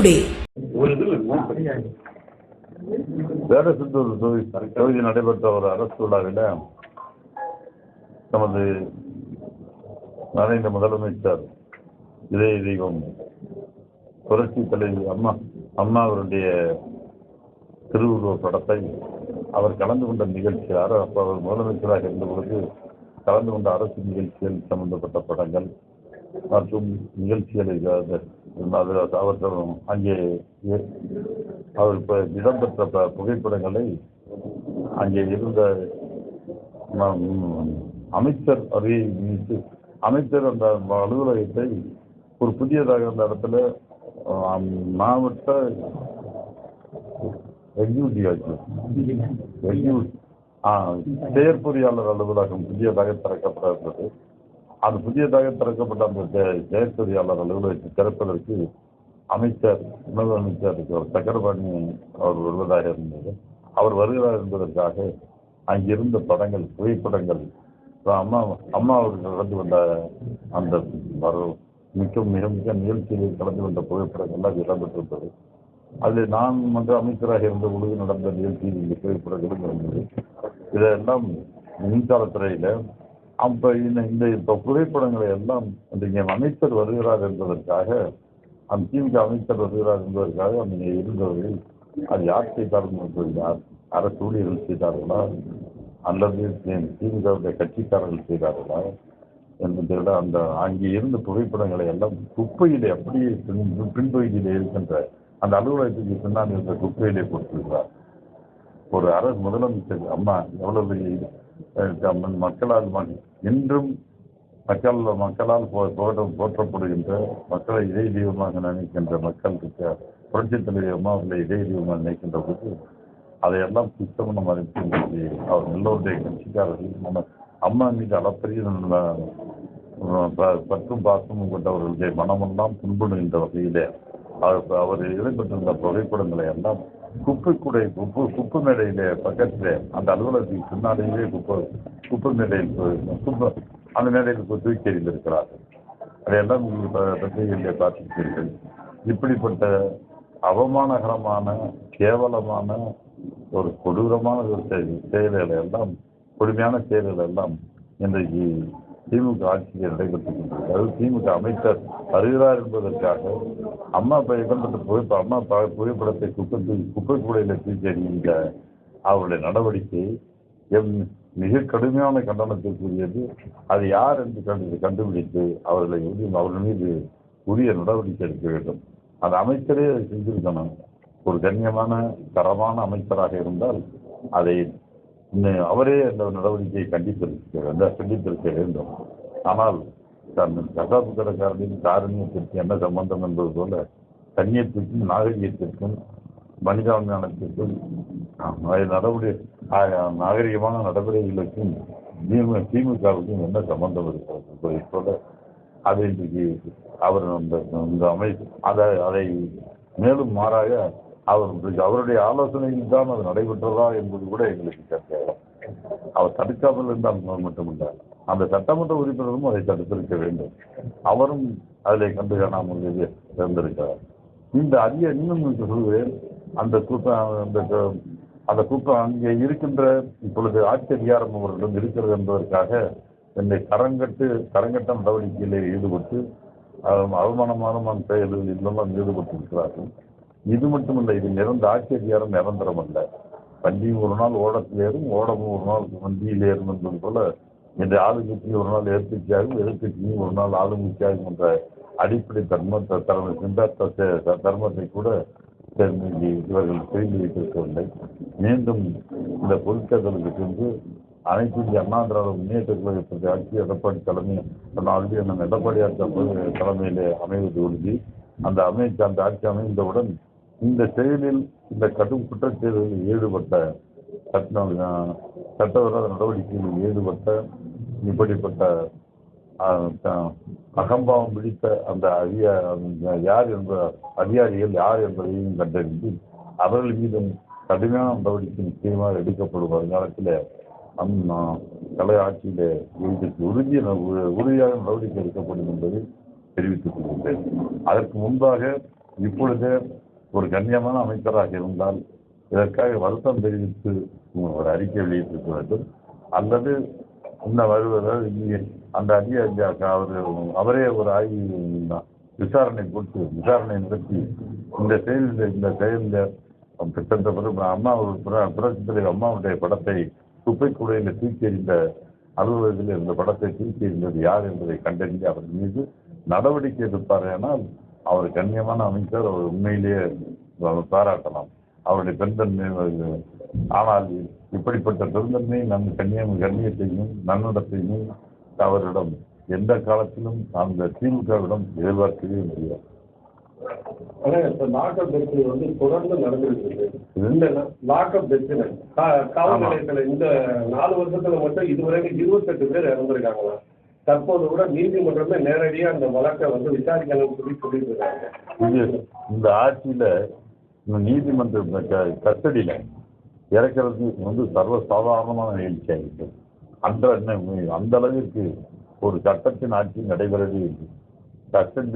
Today வேடசுத்தூர் தொகுதி நடைபெற்ற ஒரு அரசு விழாவில் நமது மறைந்த முதலமைச்சர் இதய தெய்வம் புரட்சி தலைவி அம்மா அம்மா அவருடைய திருவுருவ படத்தை அவர் கலந்து கொண்ட நிகழ்ச்சி அப்போ அவர் முதலமைச்சராக இருந்த பொழுது கலந்து கொண்ட அரசு நிகழ்ச்சிகள் சம்பந்தப்பட்ட படங்கள் மற்றும் நிகழ்ச்சிகளை அது- அதில் அவர் அங்கே அவர் இடம்பெற்ற புகைப்படங்களை அங்கே இருந்த அமைச்சர் அருகே நின்று அமைச்சர் அந்த அலுவலகத்தை ஒரு புதியதாக அந்த இடத்துல மாவட்ட எக்ஸிக்யூட்டிவ் ஆ செயற்பொறியாளர் அலுவலகம் புதியதாக திறக்கப்பட இருந்தது அது புதியதாக திறக்கப்பட்ட அந்த செ- செயற்பொறியாளர் அலுவலகத்தை திறப்பதற்கு அமைச்சர் உணவு அமைச்சர் சக்கரபாணி அவர் வருவதாக இருந்தது. அவர் வருகிறார் என்பதற்காக அங்கிருந்த படங்கள் புகைப்படங்கள் அம்மா அம்மா அவர்கள் கலந்து கொண்ட அந்த மிக மிக மிக நிகழ்ச்சியில் கலந்து கொண்ட புகைப்படங்கள் அது இடம்பெற்றிருந்தது. அதில் நான் மன்ற அமைச்சராக இருந்த பொழுது நடந்த நிகழ்ச்சியில் இந்த புகைப்படங்களும் இருந்தது. இதெல்லாம் மின்சாரத்துறையில் அப்போ இந்த இந்த இப்போ புகைப்படங்களை எல்லாம் அந்த இங்கே அமைச்சர் வருகிறார் என்பதற்காக அந்த திமுக அமைச்சர் வருகிறார் என்பதற்காக நீங்கள் இருந்தவர்கள் அது யார் செய்தார்கள் சொல்கிறார். அரசு ஊழியர்கள் செய்தார்களா? அல்லது திமுகவுடைய கட்சிக்காரர்கள் செய்தார்களா? என்பதை விட அந்த அங்கே இருந்த புகைப்படங்களை எல்லாம் குப்பையிலே அப்படியே பின்பகுதியிலே இருக்கின்ற அந்த அலுவலகத்துக்கு பின்னால் இருந்த குப்பையிலே போட்டிருக்கிறார். ஒரு அரசு முதலமைச்சர் அம்மா எவ்வளவு மக்களால் இன்றும் மக்கள் மக்களால் போற்ற போற்றப்படுகின்ற மக்களை இதய தெய்வமாக நினைக்கின்ற மக்களுக்கு புரட்சித் தலைவர் அம்மா அவர்களை இதய தெய்வமாக நினைக்கின்ற போது அதையெல்லாம் சுத்தமான மறைத்து இன்றைக்கு அவர் எல்லோருடைய கட்சிக்காரர்கள் நம்ம அம்மா மீது அளப்பரிய பற்றும் பாசமும் கொண்டவர்களுடைய மனமெல்லாம் புண்படுகின்ற வகையிலே அவர் அவர் இடம்பெற்றிருந்த புகைப்படங்களை எல்லாம் குப்பை கூடை குப்பு குப்பை மேடையில பக்கத்துல அந்த அலுவலகத்துக்கு பின்னாலேயே குப்பை குப்பை மேடையில் போய் குப்பை அந்த மேடையில் போய் தூக்கி எறிந்திருக்கிறார்கள். அதையெல்லாம் நீங்கள் ப- இப்படிப்பட்ட அவமானகரமான கேவலமான ஒரு கொடூரமான ஒரு செயல் செயல்களை எல்லாம் கொடுமையான செயல்களை எல்லாம் இன்றைக்கு திமுக ஆட்சியில் நடைபெற்றுக் கொண்டிருக்கிறது. அதாவது திமுக அமைச்சர் வருகிறார் என்பதற்காக அம்மா இப்ப புகைப்ப அம்மா புகைப்படத்தை குப்பை குப்பை கூடையில் தூக்கி எறிகின்ற அவருடைய நடவடிக்கை எம் மிக கடுமையான கண்டனத்திற்குரியது. அது யார் என்று கண்டு கண்டுபிடித்து அவர்களை உரிய- அவர்கள் மீது உரிய நடவடிக்கை எடுக்க வேண்டும். அந்த அமைச்சரே அதை செஞ்சிருக்கணும். ஒரு கண்ணியமான தரமான அமைச்சராக இருந்தால் அதை அவரே அந்த நடவடிக்கையை கண்டித்திருக்க வேண்டும் கண்டித்திருக்க வேண்டும். ஆனால் தன் கசாப்பு கடைக்காரனின் காரணியத்திற்கு என்ன சம்பந்தம் என்பது போல கண்ணியத்திற்கும் நாகரிகத்திற்கும் மனிதாபிமானத்திற்கும் ஆஹ், நடவடிக்கை நாகரிகமான நடவடிக்கைகளுக்கும் திமுக திமுகவுக்கும் என்ன சம்பந்தம் இருக்கிறது என்பதை போல அதை இன்றைக்கு அவர் அந்த இந்த அமை அதை அதை மேலும் மாறாக அவர் அவருடைய ஆலோசனையில் தான் அது நடைபெற்றதா என்பது கூட எங்களுக்கு சந்தேகம் அவர் தடுக்காமல் இருந்தால் மட்டுமல்ல. அந்த சட்டமன்ற உறுப்பினரும் அதை தடுத்திருக்க வேண்டும். அவரும் அதில் கண்டு காணாமல் இருந்திருக்கிறார் இந்த அரிய இன்னும் ஒன்று சொல்கிறேன் அந்த கூட்டம் அந்த அந்த கூட்டம் அங்கே இருக்கின்ற இப்பொழுது ஆட்சி அதிகாரம் அவர்களிடம் இருக்கிறது என்பதற்காக என்னை கரங்கட்டு கரங்கட்ட நடவடிக்கைகளில் ஈடுபட்டு அவமானமான செயல்களில் இன்னும் ஈடுபட்டிருக்கிறார்கள். இது மட்டுமல்ல இது நிரந்த ஆச்சரியாரம் நிரந்தரம் அல்ல வண்டியும் ஒரு நாள் ஓடத்தில் ஏறும் ஓடமும் ஒரு நாள் வண்டியில் ஏறும் என்பது போல இந்த ஆளுங்கட்சி ஒரு நாள் எதிர்கட்சியாகும் எதிர்கட்சியும் ஒரு நாள் ஆளுங்கட்சியாகும் என்ற அடிப்படை தர்ம தர்ம சிந்தாத்த தர்மத்தை கூட இவர்கள் தெரிந்து வைத்திருக்கவில்லை. மீண்டும் இந்த பொதுத்தேர்தலுக்கு சென்று அனைத்து இந்திய அண்ணா திராவிட முன்னேற்ற கழகத்திற்கு ஆட்சி எடப்பாடி தலைமை ஆல்ரெடி அண்ணன் எடப்பாடியார் தலைமையிலே அமைவது உறுதி. அந்த அமைச்ச அந்த ஆட்சி அமைந்தவுடன் இந்த செயலில் இந்த கடும் குற்றச்செயல்களில் ஈடுபட்ட சட்ட சட்டவிரோத நடவடிக்கைகளில் ஈடுபட்ட இப்படிப்பட்ட அகம்பாவம் பிடித்த அந்த அதிக யார் என்ற அதிகாரிகள் யார் என்பதையும் கண்டறிந்து அவர்கள் மீதும் கடுமையான நடவடிக்கை நிச்சயமாக எடுக்கப்படும் வருங்காலத்தில் அம் கலை ஆட்சியில் இதுக்கு உறுதிய உறுதியாக நடவடிக்கை எடுக்கப்படும் என்பதை தெரிவித்துக் கொள்கின்றேன். அதற்கு முன்பாக இப்பொழுது ஒரு கண்ணியமான அமைச்சராக இருந்தால் இதற்காக வருத்தம் தெரிவித்து ஒரு அறிக்கை வெளியிட்டிருக்க வேண்டும். அல்லது இன்ன வருவதால் இங்கே அந்த அதிகாரியாக அவர் அவரே ஒரு ஆய்வு விசாரணை கொடுத்து விசாரணை நடத்தி இந்த செயலில் இந்த செயலில் கிட்டத்தட்ட பிறகு அம்மா ஒரு தலைவர் அம்மாவுடைய படத்தை குப்பை கூடையில் தூக்கி எறிந்த அலுவலகத்தில் இந்த படத்தை தூக்கி எறிந்தது யார் என்பதை கண்டறிந்து அவர் மீது நடவடிக்கை எடுப்பார் எடுப்பாரேனால் அவர் கண்ணியமான அமைச்சர் அவர் உண்மையிலேயே பாராட்டலாம். அவருடைய பெருந்தன்மை ஆனால் இப்படிப்பட்ட பெருந்தன்மை நம் கண்ணியம் கண்ணியத்தையும் நன்னடத்தையும் அவரிடம் எந்த காலத்திலும் அந்த திமுகவிடம் எதிர்பார்க்கவே முடியாது. லாக்அப் டெத் வந்து தொடர்ந்து நடந்துட்டு இருக்கு. இந்த லாக்அப் காவல் நிலையத்துல இந்த நாலு வருஷத்துல மட்டும் இதுவரைக்கும் இருபத்தெட்டு பேர் இறந்துருக்காங்களா? தற்போது கூட நீதிமன்றமே நேரடியா அந்த வழக்கை வந்து விசாரிக்கணும்னு சொல்லி சொல்லிட்டு இருக்காங்க இது இந்த ஆட்சியில இந்த க- கஸ்டடியில இறக்கிறது வந்து சர்வசாதாரணமான நிகழ்ச்சி ஆகிட்டு அந்த என்ன அந்த அளவிற்கு ஒரு சட்டத்தின் ஆட்சி நடைபெறவே இல்லை. கஸ்டடி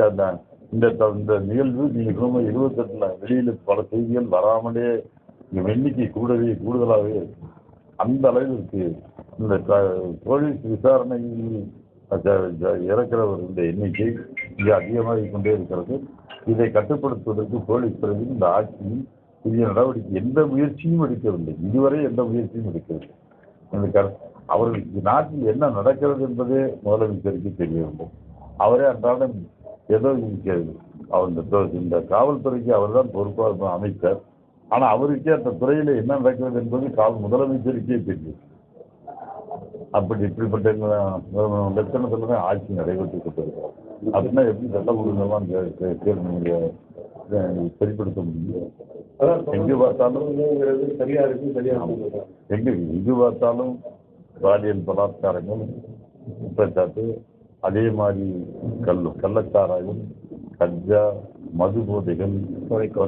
இந்த இந்த நிகழ்வு நீங்கள் சொன்ன இருபத்தெட்டுல வெளியில பல செய்திகள் வராமலே எண்ணிக்கை கூடவே கூடுதலாகவே இருக்கு. அந்த அளவிற்கு இந்த போலீஸ் விசாரணையில் இறக்கிறவர்களுடைய எண்ணிக்கை இங்கே அதிகமாகிக் கொண்டே இருக்கிறது. இதை கட்டுப்படுத்துவதற்கு போலீஸ் துறையில் இந்த ஆட்சியும் புதிய நடவடிக்கை எந்த முயற்சியும் எடுக்கவில்லை. இதுவரை எந்த முயற்சியும் எடுக்கவில்லை. இந்த கர- அவர்களுக்கு நாட்டில் என்ன நடக்கிறது என்பதே முதலமைச்சருக்கு வேண்டும். அவரே அன்றாடம் ஏதோ அவர் இந்த இந்த காவல்துறைக்கு அவர்தான் பொறுப்பாக அமைச்சர் ஆனால் அவருக்கே அந்த துறையில் என்ன நடக்கிறது என்பது காவல் முதலமைச்சருக்கே தெரியும். அப்படி இப்படிப்பட்ட லட்சணத்துல தான் ஆட்சி நடைபெற்று கொண்டிருக்கிறது அப்படின்னா எப்படி நீங்க, அஹ், சரிப்படுத்த முடியும்? எங்க பார்த்தாலும் சரியா இருக்கு சரியா எங்க எங்கு பார்த்தாலும் பாலியல் பலாத்காரங்கள் குற்றச்சாட்டு அதே மாதிரி கல் கள்ளச்சாராயம் கஞ்சா மது போதைகள்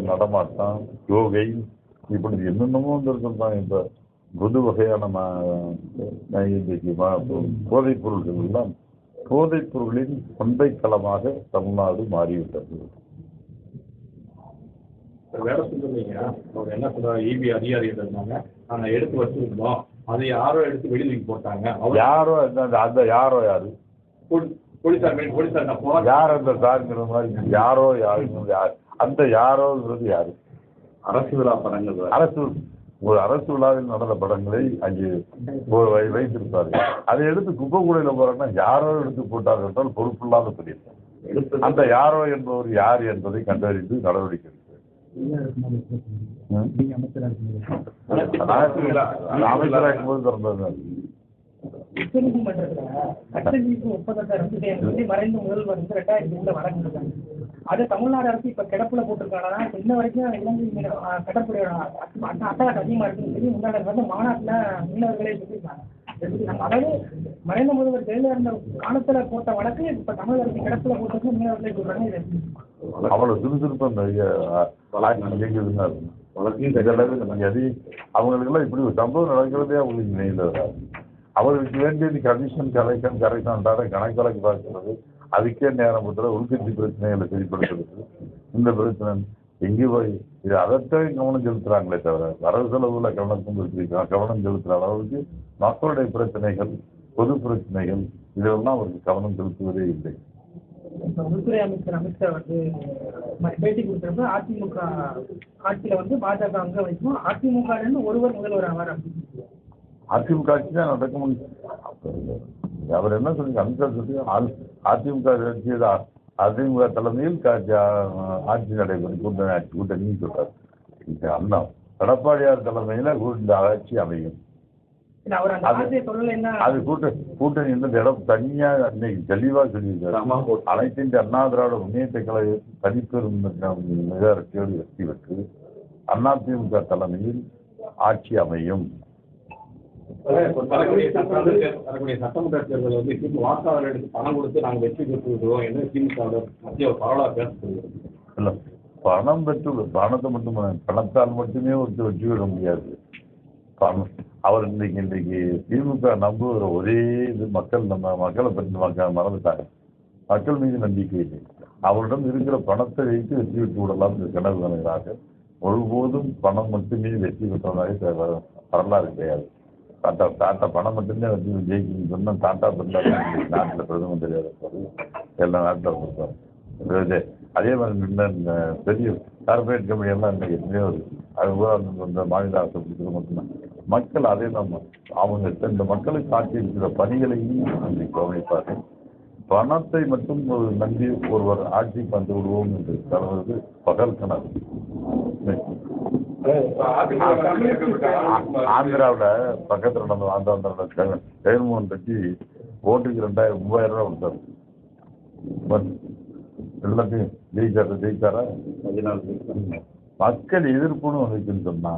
நடமாட்டம் யோகை இப்படி என்னென்னமோ வந்திருக்கிறாங்க இப்ப. புது வகையான போதைப் பொருள்கள் எல்லாம் போதைப் பொருளின் சந்தை களமாக தமிழ்நாடு மாறிவிட்டது. வேலை சொல்லுவீங்க அவங்க என்ன சொல்றாங்க இபி அதிகாரிகள் இருந்தாங்க. நாங்க எடுத்து வச்சிருந்தோம். அதை யாரோ எடுத்து வெளியில போட்டாங்க. யாரோ அந்த யாரோ யாரு? போலீ- போலீசார் போலீசார் யார் அந்த சாருங்கிற மாதிரி யாரோ யார்? அந்த யாரோங்கிறது யாரு? அரசு விழா படங்கள் அரசு ஒரு அரசு விழாவில் நடந்த படங்களை அங்கே ஒரு வைத்திருப்பார்கள் அதை எடுத்து குப்பைக்கூடையில போறாங்கன்னா யாரோ எடுத்து போட்டார்கள் என்றால் பொறுப்பில்லாத பதிவு அந்த யாரோ என்பவர் யார் என்பதை கண்டறிந்து நடவடிக்கை எடுக்க போது திறந்தது ஒப்பந்தத்தை ரத்து செய்ய மறைந்த முதல்வர் வந்து ரெண்டாயிரத்தி ரெண்டுல அது தமிழ்நாடு அரசு இப்ப கிடப்புல போட்டிருக்காங்கன்னா இன்ன வரைக்கும் இலங்கை மீன அஹ், கடற்படையோட அதிகமா இருக்குன்னு சொல்லி முன்னாடி வந்து மாநாட்டுல மீனவர்களே சொல்லியிருக்காங்க. அதாவது மறைந்த முதல்வர் ஜெயலலிதா இருந்த காலத்துல போட்ட வழக்கு இப்ப தமிழ் அரசு கிடப்புல போட்டது மீனவர்களே சொல்றாங்க. இது அவ்வளவு சுறுசுறுப்பு நிறைய வழக்கையும் அர்த்தம். இதெல்லாம் எதையும் அவங்களுக்கெல்லாம் இப்படி ஒரு சம்பவம் நடக்கிறதே அவங்களுக்கு நினைவில் வராது. அவர்களுக்கு வேண்டியது கமிஷன் கலெக்ஷன் கரெக்ஷன் கணக்கு வழக்கு பார்க்கிறது. அதுக்கே நேரம் கொடுத்துற உள்கட்சி பிரச்சனைகளை சரிப்படுத்துறது இந்த பிரச்சனை எங்கே போய் இது அதைத்தான் கவனம் செலுத்துறாங்களே தவிர வரவு செலவுல கவனம் செலுத்தி கவனம் செலுத்துற அளவுக்கு மக்களுடைய பிரச்சனைகள் பொது பிரச்சனைகள் இதெல்லாம் அவருக்கு கவனம் செலுத்துவதே இல்லை. உள்துறை அமைச்சர் அமித்ஷா வந்து பேட்டி கொடுத்தப்ப அதிமுக ஆட்சியில வந்து பாஜக அங்க வைக்கும். அதிமுக ஒருவர் முதல்வர் ஆவார் அப்படின்னு அதிமுக ஆட்சி தான் நடக்க முடியும் அவர் என்ன சொல்லி அமித்ஷா சொல்லி ஆ- அதிமுக ஆட்சி தான் அதிமுக தலைமையில் கா- ஜா- ஆட்சி நடைபெறும். கூட்டணி ஆட்சி கூட்டணின்னு சொல்றாரு. இந்த அண்ணா எடப்பாடியார் தலைமையில இந்த ஆட்சி அமையும். இல்ல அவர் அந்த அது- ஆசையை சொல்லலைன்னா அது கூட்ட கூட்டணி வந்து இடம் தனியா இன்னைக்கு தெளிவா சொல்லியிருக்காரு. அனைத்து இந்திய அண்ணா திராவிட முன்னேற்ற கழகத்தில் தனிப்பெரும் மெஜாரிட்டியோடு வெற்றி பெற்று அதிமுக தலைமையில் ஆட்சி அமையும். வரக்கூடிய சட்டமன்ற தேர்தல் வந்து பணம் கொடுத்து வெற்றி பெற்று விடுவோம் என்ன திமுக மத்திய பேசப்படுகிறது பணம் பெற்று பணத்தை மட்டும் பணத்தால் மட்டுமே ஒருத்தர் வெற்றி பெற முடியாது. பணம் அவர் இன்னைக்கு இன்னைக்கு திமுக நம்புகிற ஒரே இது மக்கள் நம்ம மக்களை பற்றி மக்கள் மறந்துட்டாங்க. மக்கள் மீது நம்பிக்கை இல்லை. அவரிடம் இருக்கிற பணத்தை வைத்து வெற்றி பெற்று விடலாம் என்று கனவு காணுகிறார்கள். ஒருபோதும் பணம் மட்டுமே வெற்றி பெற்றதாக வரலாறு கிடையாது. தாத்தா தாத்தா பணம் மட்டுமே வச்சு ஜெயிக்கணும்னு சொன்னால் தாத்தா பிர்லா நாட்டில் பிரதமர் தெரியாத போது எல்லா நாட்டில் கொடுத்தார் அதே மாதிரி இந்த பெரிய கார்பரேட் கம்பெனியெல்லாம் இன்னைக்கு எத்தனையோ அது கூட அந்த- மாநில அரசு பிடிக்கிறது மட்டும்தான். மக்கள் அதே தான் அவங்க இந்த மக்களுக்கு காட்டி இருக்கிற பணிகளையும் நன்றி கவனிப்பார்கள் பணத்தை மட்டும் ஒரு நம்பி ஒருவர் ஆட்சிக்கு வந்து விடுவோம் என்று கலவது பகல் கனவு. ஆந்திராவில் பக்கத்தில் நம்ம ஆந்திராவில் ஜெகன்மோகன் ரெட்டி ஓட்டுக்கு ரெண்டாயிரம் மூவாயிரம் ரூபா கொடுத்தாரு. பட் எல்லாத்தையும் ஜெயிச்சாரா ஜெயிச்சாரா? மக்கள் எதிர்ப்புன்னு வந்துச்சுன்னு சொன்னா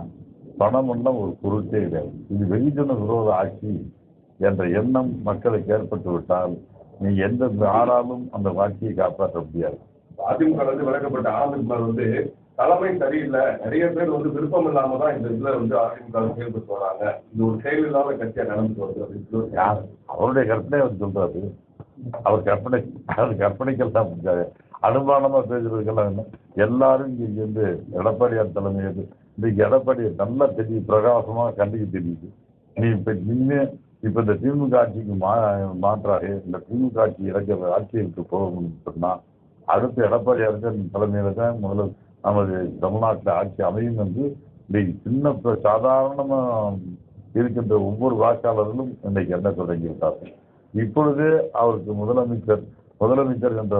பணம் எல்லாம் ஒரு பொருட்டே கிடையாது. இது வெகுஜன விரோத ஆட்சி என்ற எண்ணம் மக்களுக்கு ஏற்பட்டு விட்டால் நீ எந்த ஆறாலும் அந்த ஆட்சியை காப்பாற்ற முடியாது. அதிமுக வந்து விளக்கப்பட்ட ஆனந்த்குமார் வந்து தலைமை சரியில்லை. நிறைய பேர் வந்து விருப்பம் இல்லாம தான் இந்த இதுல வந்து அதிமுக செயல்பட்டு வராங்க இது ஒரு செயலில்லாத கட்சியா நடந்துட்டு வருது அப்படின்னு சொல்லி அவருடைய கற்பனை அவர் சொல்றாரு. அவர் கற்பனை அவர் கற்பனைக்கெல்லாம் முடியாது. அனுமானமா பேசுறதுக்கெல்லாம் என்ன? எல்லாரும் இங்க இருந்து எடப்பாடியார் தலைமை ஏற்று இன்னைக்கு எடப்பாடி நல்லா தெரியுது பிரகாசமா கண்டிக்க தெரியுது. நீ இப்ப நின்று இப்ப இந்த திமுக ஆட்சிக்கு மா மாற்றாக இந்த திமுக ஆட்சி இறக்க ஆட்சியை விட்டு போகணும்னு சொன்னா அடுத்து எடப்பாடியாருக்கு தலைமையில தான் முதல்ல நமது தமிழ்நாட்டில் ஆட்சி அமையும் என்று இன்னைக்கு சின்ன ப- சாதாரணமா இருக்கின்ற ஒவ்வொரு வாக்காளர்களும் இன்னைக்கு என்ன தொடங்கி விட்டார்கள் இப்பொழுதே அவருக்கு முதலமைச்சர் முதலமைச்சர் என்ற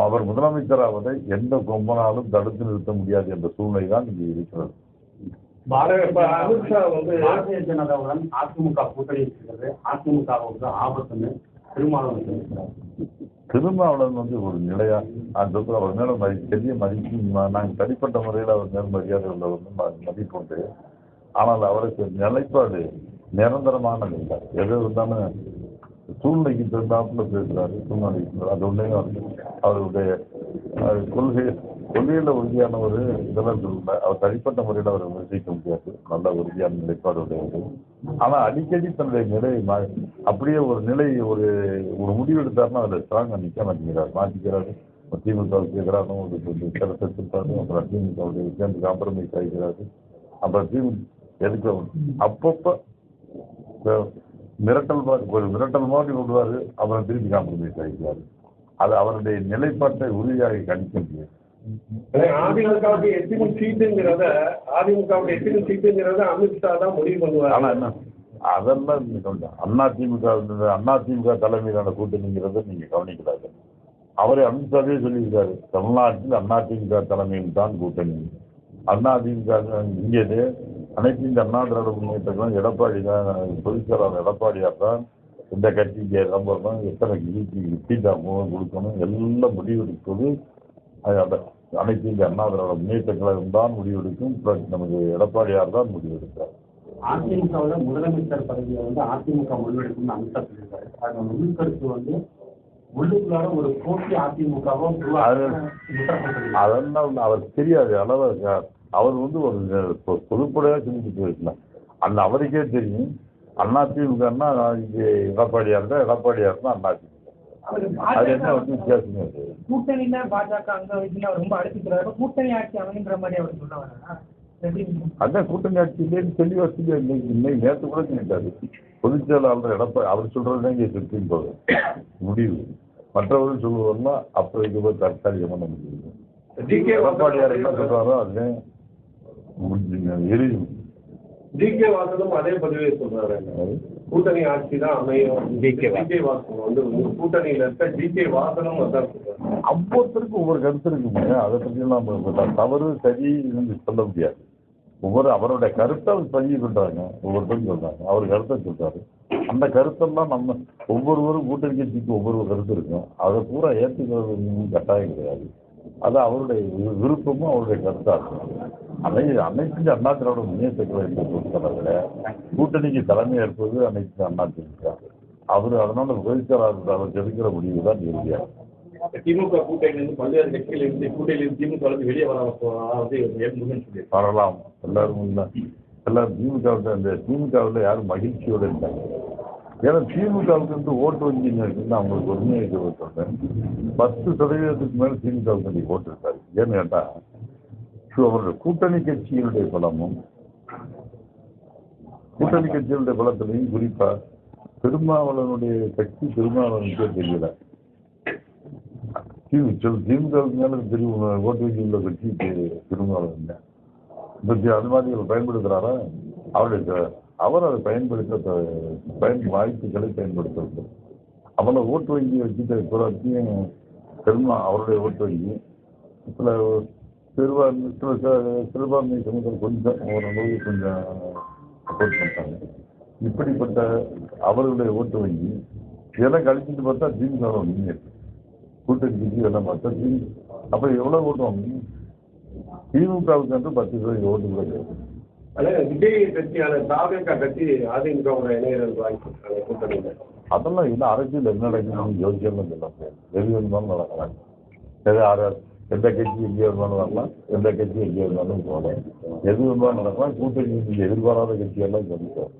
அவர் முதலமைச்சராவதை எந்த கொம்பனாலும் தடுத்து நிறுத்த முடியாது என்ற சூழ்நிலை தான் இங்கே இருக்கிறது. அமித்ஷா வந்து பாரதிய ஜனதாவுடன் அதிமுக கூட்டணி இருக்கிறது. அதிமுகவுக்கு ஆபத்துன்னு திருமாவளவன் திருமாவளவன் வந்து ஒரு நிலையா அந்த அவர் மேல மதி பெரிய மதிப்பு நாங்கள் தனிப்பட்ட முறையில் அவர் மேல் மரியாதை உள்ளவர் ம- மதிப்பு உண்டு ஆனால் அவருக்கு நிலைப்பாடு நிரந்தரமானது இல்லை எது இருந்தாலும் சூழ்நிலைக்கு தகுந்தாப்புல பேசுறாரு சூழ்நிலைக்கு அது ஒன்றே அவருடைய கொள்கை கொள்கையில உறுதியான ஒரு இதெல்லாம் இல்லை. அவர் தனிப்பட்ட முறையில் அவரை விமர்சிக்க முடியாது. நல்ல உறுதியான நிலைப்பாடு உடையவர் ஆனா அடிக்கடி தன்னுடைய நிலை மா- அப்படியே ஒரு நிலை ஒரு ஒரு முடிவு எடுத்தாருன்னா அதில் ஸ்ட்ராங்காக நிற்க மாட்டேங்கிறார். மாட்டிக்கிறாரு. திமுக கேட்கிறாரு. ஒரு கருத்தை சொல்றாரு அப்புறம் திமுக சேர்ந்து காம்ப்ரமைஸ் ஆகிக்கிறாரு அப்புறம் திமுக எதுக்கு? அப்பப்போ மிரட்டல் மாதிரி ஒரு மிரட்டல் மாதிரி விடுவாரு அப்புறம் திருப்பி காம்ப்ரமைஸ் ஆகிக்கிறாரு அது அவருடைய நிலைப்பாட்டை உறுதியாக கணிக்க முடியாது. அதிமுகவுக்கு எத்தனை சீட்டுங்கிறத அதிமுகவுக்கு எத்தனை சீட்டுங்கிறத அமித்ஷா தான் முடிவு பண்ணுவார். ஆனா என்ன? அதெல்லாம் நீங்க கவனிக்கணும். அண்ணா திமுக அண்ணா திமுக தலைமையிலான கூட்டணிங்கிறத நீங்க கவனிக்கிறாரு அவரே அமித்ஷாவே சொல்லியிருக்காரு. தமிழ்நாட்டில் அண்ணா திமுக தலைமையில் தான் கூட்டணி. அண்ணா திமுக இங்கே அனைத்து இந்த அண்ணா திராவிட முன்னேற்றம் எடப்பாடி தான் பொதுச்செயலாளர் எடப்பாடியார் தான் இந்த கட்சிக்கு நம்பர் எத்தனை சீட்டா கொடுக்கணும் எல்லாம் முடிவெடுப்பது அது அந்த அனைத்து இந்த அண்ணா திராவிட முன்னேற்ற கழகம் தான் முடிவெடுக்கும். நமது எடப்பாடியார் தான் முடிவெடுக்கிறார். அதிமுகவில் முதலமைச்சர் பதவியை வந்து அதிமுக அது உள்கருத்து வந்து உள்ளுக்குள்ளார ஒரு போட்டி அதிமுகவும் அது- அதெல்லாம் அவருக்கு தெரியாது. அளவு அவர் வந்து ஒரு பொதுப்படையாக சிந்திச்சு பேசலாம் அந்த அவருக்கே தெரியும். அண்ணா திமுகன்னா இங்கே எடப்பாடியார் தான் எடப்பாடியார் தான் அண்ணா திமுக. அவரு அது என்ன பாஜக வந்து வித்தியாசமே அது கூட்டணியில பாஜக அங்க அவர் ரொம்ப அடிச்சுக்கிறாரு கூட்டணி ஆட்சி அமைன்ற மாதிரி அவர் சொல்ல வர்றாரா அதான் கூட்டணி ஆட்சியிலே தெளிவா சொல்லி இன்னைக்கு இன்னைக்கு நேற்று கூட சொல்லிட்டாரு. பொதுச் செயலாளர் எடப்பாடி அவர் சொல்றது தான் இங்கே சுப்ரீம் போகுது. முடிவு. மற்றவர்கள் சொல்லுவாருன்னா அப்போ இது போய் தற்காலிகமான முடிவு எடப்பாடியார் என்ன சொல்றாரோ. அதுவே முடிஞ்சு எரியும். ஜி கே வாசனும் அதே பதிவே சொல்றாரு. கூட்டணி ஆட்சி தான் அமையும். ஜி கே வாசன் வந்து கூட்டணியில இருக்க ஜி கே வாசனும் அதான் ஒவ்வொருத்தருக்கும் ஒவ்வொரு கருத்து இருக்குங்க. அதை பற்றியெல்லாம் நம்ம தவறு சரி என்று சொல்ல முடியாது. ஒவ்வொரு அவருடைய கருத்தை அவர் பதிவு பண்றாங்க ஒவ்வொருத்தரும் சொல்றாங்க. அவர் கருத்தை சொல்றாரு. அந்த கருத்தெல்லாம் நம்ம ஒவ்வொருவரும் கூட்டணி கட்சிக்கு ஒவ்வொரு கருத்து இருக்கும். அதை பூரா ஏற்றுக்கிறது கட்டாயம் கிடையாது. அது அவருடைய விருப்பமும் அவருடைய கருத்தா இருக்கும் அனை அனைத்து அண்ணா திராவிட முன்னேற்ற கழகத்தை பொறுத்தளவில் கூட்டணிக்கு தலைமை ஏற்பது அனைத்து அண்ணா திமுக அவர் அதனால பொதுச்செயலாளர் அவர் எடுக்கிற முடிவு தான் இறுதியாகும் திமுக கூட்டணியில இருந்து பல்வேறு கட்சிகள் இருந்து கூட்டணியில இருந்து திமுக வெளியே வர வரலாம். எல்லாரும் எல்லாரும் திமுகவில் அந்த திமுகவில் யாரும் மகிழ்ச்சியோடு இருந்தாங்க ஏன்னா திமுகவுக்கு வந்து ஓட்டு வங்கிங்க இருக்குன்னு அவங்களுக்கு உண்மையை சொல்றேன் பத்து சதவீதத்துக்கு மேலே திமுகவுக்கு வந்து ஓட்டு இருக்காரு ஏன்னு கேட்டால் ஸோ அவருடைய கூட்டணி கட்சிகளுடைய பலமும் கூட்டணி கட்சிகளுடைய பலத்திலையும் குறிப்பாக திருமாவளவனுடைய கட்சி திருமாவளவனுக்கே தெரியல. திமுக திமுகவுக்கு மேலே தெரியும் ஓட்டு வங்கி உள்ள கட்சி திருமாவளவன் அது மாதிரி அவர் பயன்படுத்துகிறாரா அவருடைய அவர் அதை பயன்படுத்த பயன் வாய்ப்புகளை பயன்படுத்துறது அவனை ஓட்டு வங்கி வச்சுட்டு குறைச்சியும் பெருமா அவருடைய ஓட்டு வங்கி. சில சிறுபான்மை சில சிறுபான்மை சமூகம் கொஞ்சம் ஓரளவுக்கு கொஞ்சம் சப்போர்ட் பண்ணுறாங்க இப்படிப்பட்ட அவர்களுடைய ஓட்டு வங்கி இதெல்லாம் கழிச்சிட்டு பார்த்தா ஜீன்ஸ் வரும் ஒன்றுமே கூட்டணி கட்சி இதெல்லாம் பார்த்தா ஜீன்ஸ் அப்போ எவ்வளோ ஓட்டு வாங்க திமுகவுக்கு வந்து பத்து சதவீதம் ஓட்டு கூட கிடையாது. அதாவது விஜய் கட்சியான தாவேக்கா கட்சி அதிமுக இணையர்கள் வாய்ப்பு கூட்டணியில அதெல்லாம் இல்லை அரசியல் என்ன சொல்ல முடியாது எது வேணுமாலும் நடக்கலாம். எது எந்த கட்சி எங்கே இருந்தாலும் வரலாம் எந்த கட்சி எங்கே இருந்தாலும் போகலாம். எது வேணுமாலும் நடக்கலாம். கூட்டணி எதிர்பாராத கட்சியெல்லாம் சொல்லிட்டோம்